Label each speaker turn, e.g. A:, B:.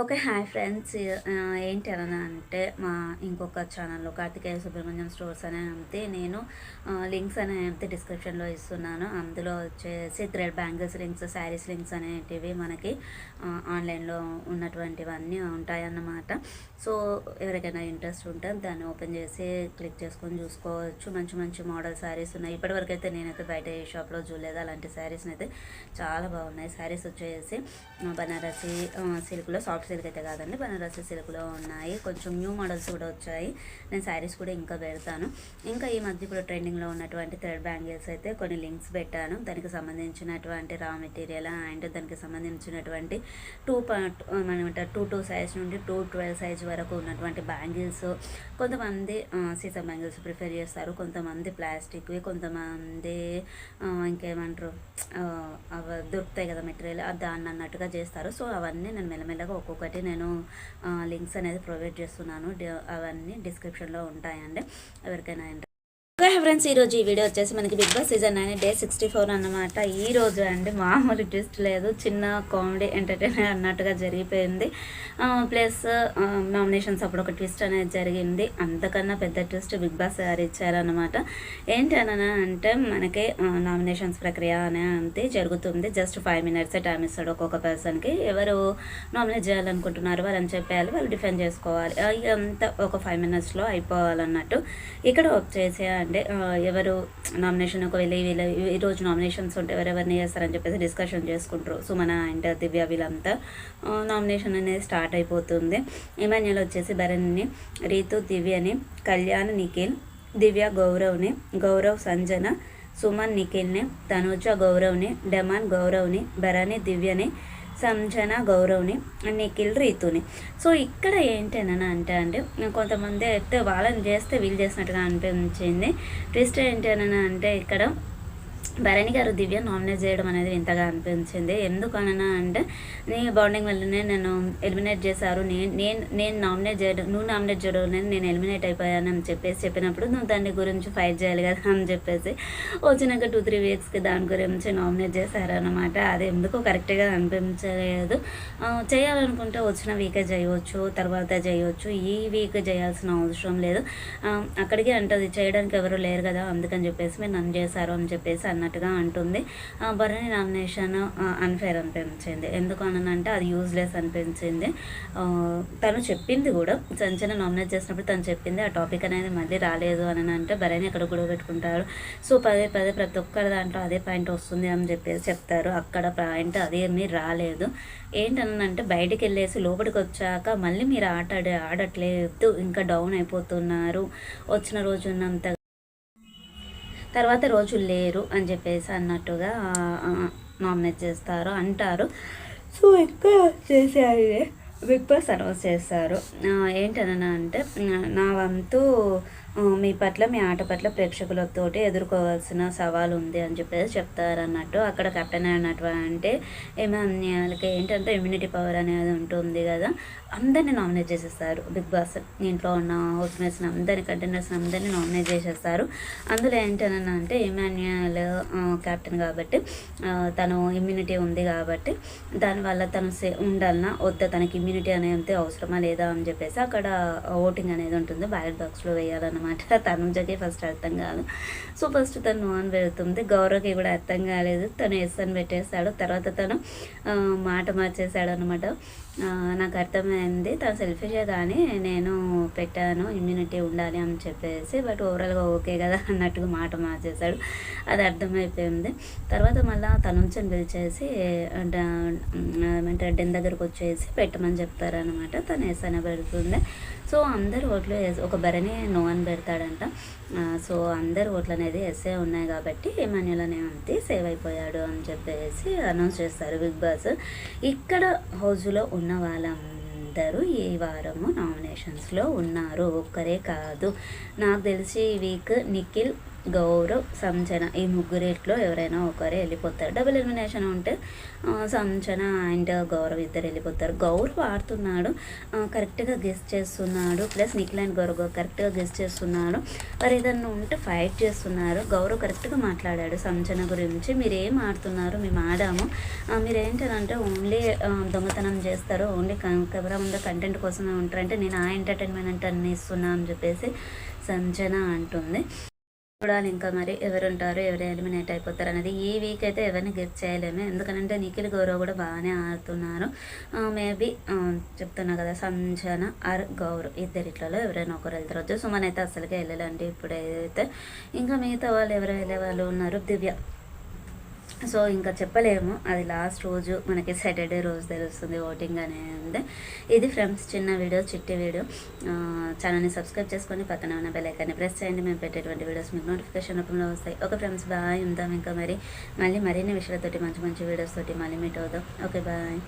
A: Okay hi friends. ఏంటి అని అంటే మా ఇంకొక ఛానల్లో కార్తికేయ సుబ్రహ్మణ్యం స్టోర్స్ అనే అంతే నేను లింక్స్ అనే అంతే డిస్క్రిప్షన్లో ఇస్తున్నాను. అందులో వచ్చేసి thread bangles links saris links అనేటివి మనకి ఆన్లైన్లో ఉన్నటువంటివన్నీ ఉంటాయన్నమాట. సో ఎవరికైనా ఇంట్రెస్ట్ ఉంటే దాన్ని ఓపెన్ చేసి క్లిక్ చేసుకొని చూసుకోవచ్చు. మంచి మంచి మోడల్ శారీస్ ఉన్నాయి. ఇప్పటివరకు అయితే నేనైతే బయట ఏ షాప్లో చూడలేదు. అలాంటి శారీస్ని అయితే చాలా బాగున్నాయి. శారీస్ వచ్చేసి బనారసి సిల్క్లో సాఫ్ట్ సిల్క్ అయితే కాదండి బనారసి సిల్క్లో ఉన్నాయి. కొంచెం న్యూ మోడల్స్ కూడా వచ్చాయి. నేను శారీస్ కూడా ఇంకా పెడతాను. ఇంకా ఈ మధ్య ఇప్పుడు ట్రెండింగ్లో ఉన్నటువంటి థ్రెడ్ బ్యాంగిల్స్ అయితే కొన్ని లింక్స్ పెట్టాను. దానికి సంబంధించినటువంటి రా మెటీరియల్ అండ్ దానికి సంబంధించినటువంటి టూ పాయింట్ మనం టూ టూ సైజ్ నుండి టూ ట్వెల్వ్ సైజ్ వరకు ఉన్నటువంటి బ్యాంగిల్స్. కొంతమంది సీసం సీసా బ్యాంగిల్స్ ప్రిఫర్ చేస్తారు. కొంతమంది ప్లాస్టిక్వి కొంతమంది ఇంకేమంటారు అవి దొరుకుతాయి కదా మెటీరియల్ దాన్ని అన్నట్టుగా చేస్తారు. సో అవన్నీ నేను మెల్లమెల్లగా ఒక్కొక్కటి నేను లింక్స్ అనేది ప్రొవైడ్ చేస్తున్నాను. అవన్నీ డిస్క్రిప్షన్లో ఉంటాయండి. ఎవరికైనా ఇంట్రెస్ట్ ఫ్రెండ్స్ ఈరోజు ఈ వీడియో వచ్చేసి మనకి Bigg Boss season nine day sixty four అన్నమాట. ఈ రోజు అండి మామూలు ట్విస్ట్ లేదు. చిన్న కామెడీ ఎంటర్టైనర్ అన్నట్టుగా జరిగిపోయింది. ప్లస్ నామినేషన్స్ అప్పుడు ఒక ట్విస్ట్ అనేది జరిగింది. అంతకన్నా పెద్ద ట్విస్ట్ బిగ్ బాస్ గారు ఇచ్చారనమాట ఏంటి అంటే మనకి నామినేషన్స్ ప్రక్రియ అనేది జరుగుతుంది. జస్ట్ ఫైవ్ మినిట్స్ టైం ఇస్తాడు ఒక్కొక్క పర్సన్కి ఎవరు నామినేట్ చేయాలనుకుంటున్నారు వాళ్ళని చెప్పేయాలి వాళ్ళు డిఫెండ్ చేసుకోవాలి. ఆ, ఇదంతా ఒక ఫైవ్ మినిట్స్లో అయిపోవాలన్నట్టు. ఇక్కడ వచ్చేసి అంటే ఎవరు నామినేషన్ ఒకవేళ వీళ్ళ ఈరోజు నామినేషన్స్ ఉంటే ఎవరెవరిని చేస్తారని చెప్పేసి డిస్కషన్ చేసుకుంటారు. సుమన అండ్ దివ్య వీళ్ళంతా నామినేషన్ అనేది స్టార్ట్ అయిపోతుంది. ఇమాన్యుల్ వచ్చేసి భరణ్ని రీతు దివ్యని కళ్యాణ్ నిఖిల్ దివ్య గౌరవ్ని గౌరవ్ సంజన సుమన్ నిఖిల్ని తనుజ గౌరవ్ని డెమాన్ గౌరవ్ని భరణి దివ్యని సంజన గౌరవ్ని నిఖిల్ రీతుని. సో ఇక్కడ ఏంటని అంటే అంటే కొంతమంది అయితే వాళ్ళని చేస్తే వీళ్ళు చేసినట్టుగా అనిపించింది. ట్విస్ట్ ఏంటి అంటే ఇక్కడ భరణి గారు దివ్య నామినేట్ చేయడం అనేది వింతగా అనిపించింది. ఎందుకు అంటే నీ బాండింగ్ వల్లనే నేను ఎలిమినేట్ చేశారు. నేను నేను నేను నామినేట్ చేయడం నువ్వు నామినేట్ చేయడం వల్లనే నేను ఎలిమినేట్ అయిపోయాను అని చెప్పేసి చెప్పినప్పుడు నువ్వు దాని గురించి ఫైట్ చేయాలి కదా అని చెప్పేసి వచ్చినాక టూ త్రీ వీక్స్కి దాని గురించి నామినేట్ చేశారనమాట అది ఎందుకో కరెక్ట్గా అనిపించలేదు. చేయాలనుకుంటే వచ్చిన వీకే చేయవచ్చు తర్వాత చేయవచ్చు ఈ వీక్ చేయాల్సిన అవసరం లేదు. అక్కడికి అంటది చేయడానికి ఎవరు లేరు కదా అందుకని చెప్పేసి మీరు నన్ను చేశారు అని చెప్పేసి అన్నట్టుగా అంటుంది. ఆ, నామినేషన్ అన్ఫేర్ అనిపించింది. ఎందుకు అనంటే అది యూజ్లెస్ అనిపించింది. తను చెప్పింది కూడా సంచన నామినేట్ చేసినప్పుడు తను చెప్పింది ఆ టాపిక్ అనేది మళ్ళీ రాలేదు అని అంటే భరణి అక్కడ గొడవ పెట్టుకుంటారు. సో పదే పదే ప్రతి ఒక్కరి దాంట్లో అదే పాయింట్ వస్తుంది అని చెప్పేసి చెప్తారు. అక్కడ పాయింట్ అదేమీ రాలేదు. ఏంటనంటే బయటికి వెళ్ళేసి లోపలికి వచ్చాక మళ్ళీ మీరు ఆట ఆడట్లేదు. ఇంకా డౌన్ అయిపోతున్నారు. వచ్చిన రోజు ఉన్నంత తర్వాత రోజు లేరు అని చెప్పేసి అన్నట్టుగా నామినేట్ చేస్తారు అంటారు. సో ఎక్కువ చేసేది బిగ్ బాస్ అనౌన్స్ చేస్తారు ఏంటనన్నా అంటే నా వంతు మీ పట్ల మీ ఆట పట్ల ప్రేక్షకులతోటి ఎదుర్కోవాల్సిన సవాల్ ఉంది అని చెప్పేసి చెప్తారన్నట్టు అక్కడ కెప్టెన్ అయినటువంటి వాళ్ళకి ఏంటంటే ఇమ్యూనిటీ పవర్ అనేది ఉంటుంది కదా అందరిని నామినేట్ చేసేస్తారు. బిగ్ బాస్ ఇంట్లో ఉన్న హౌస్మేట్స్ని అందరిని కంటెండర్స్ని అందరినీ నామినేట్ చేసేస్తారు. అందులో ఏంటని అంటే ఇమాన్యుయల్ కెప్టెన్ కాబట్టి తను ఇమ్యూనిటీ ఉంది కాబట్టి దానివల్ల తను సే ఉండాలన్నా వద్ద తనకి ఇమ్యూనిటీ అనేది అవసరమా లేదా అని చెప్పేసి అక్కడ ఓటింగ్ అనేది ఉంటుంది. బ్యాలెట్ బాక్స్లో వేయాలన్నమాట. తనుజకి ఫస్ట్ అర్థం కాదు. సో ఫస్ట్ తను అని పెడుతుంది గౌరవకి కూడా అర్థం కాలేదు. తను ఎస్ అని పెట్టేశాడు తర్వాత తను మాట మార్చేశాడు అనమాట నాకు అర్థమైంది. తను సెల్ఫిషే కానీ నేను పెట్టాను ఇమ్యూనిటీ ఉండాలి అని చెప్పేసి బట్ ఓవరాల్గా ఓకే కదా అన్నట్టుగా మాట మార్చేశాడు అది అర్థమైపోయింది. తర్వాత మళ్ళీ తనుంచని పిలిచేసి అంటే డెన్ దగ్గరకు వచ్చేసి పెట్టమని చెప్తారనమాట తను ఎస్ అని పెడుతుంది సో అందరు ఓట్లు ఒక భరణి నో అని పెడతాడంట. సో అందరు ఓట్లు అనేది ఎస్ఏ ఉన్నాయి కాబట్టి ఎమాన్యుల్ అనే అంతే సేవ్ అయిపోయాడు అని చెప్పేసి అనౌన్స్ చేస్తారు బిగ్ బాస్. ఇక్కడ హౌస్లో ఉన్న వాళ్ళందరూ ఈ వారము నామినేషన్స్లో ఉన్నారు. ఒక్కరే కాదు. నాకు తెలిసి ఈ వీక్ నిఖిల్ గౌరవ్ సంచన ఈ ముగ్గురిట్లో ఎవరైనా ఒకరే వెళ్ళిపోతారు. డబుల్ ఎలిమినేషన్ ఉంటే ఆ, సంచన అండ్ గౌరవ్ ఇద్దరు వెళ్ళిపోతారు. గౌరవ్ ఆడుతున్నాడు కరెక్ట్గా గెస్ట్ చేస్తున్నాడు ప్లస్ నిఖిల్ అండ్ గౌరవ్ కరెక్ట్గా గెస్ట్ చేస్తున్నాడు. వారు ఏదన్నా ఉంటే ఫైట్ చేస్తున్నారు. గౌరవ్ కరెక్ట్గా మాట్లాడాడు సంచన గురించి. మీరు ఏం ఆడుతున్నారు? మేము ఆడాము. మీరేంటంటే ఓన్లీ దొంగతనం చేస్తారు. ఓన్లీ కెమెరా ముందు కంటెంట్ కోసమే ఉంటారంటే నేను ఆ ఎంటర్టైన్మెంట్ అన్ని ఇస్తున్నా అని చెప్పేసి సంజన అంటుంది. చూడాలి ఇంకా మరి ఎవరుంటారు ఎవరు ఎలిమినేట్ అయిపోతారు అనేది ఈ వీక్ అయితే ఎవరిని గెట్ చేయలేము. ఎందుకంటే నిఖిల్ గౌరవ్ కూడా బాగానే ఆడుతున్నారు. మేబీ చెప్తున్నా కదా సంజన ఆర్ గౌరవ్ ఇద్దరిట్లలో ఎవరైనా ఒకరు వెళ్తారు. వచ్చి సుమన్ అయితే అసలుకే వెళ్ళాలండి ఇప్పుడు ఏదైతే ఇంకా మిగతా వాళ్ళు ఎవరు వెళ్ళే వాళ్ళు ఉన్నారు? దివ్య. సో ఇంకా చెప్పలేము. అది లాస్ట్ రోజు మనకి సాటర్డే రోజు తెలుస్తుంది ఓటింగ్ అనేది ఇది ఫ్రెండ్స్ చిన్న వీడియో చిట్టి వీడియో ఛానల్ని సబ్స్క్రైబ్ చేసుకొని పక్కన ఉన్న బెలైకాన్ని ప్రెస్ చేయండి. మేము పెట్టేటువంటి వీడియోస్ మీకు నోటిఫికేషన్ రూపంలో వస్తాయి. ఓకే ఫ్రెండ్స్ బాయ్ ఉందాం ఇంకా మరి. మళ్ళీ మరిన్ని విషయాలతోటి మంచి మంచి వీడియోస్ తోటి మళ్ళీ మీట్ అవుదాం. Okay bye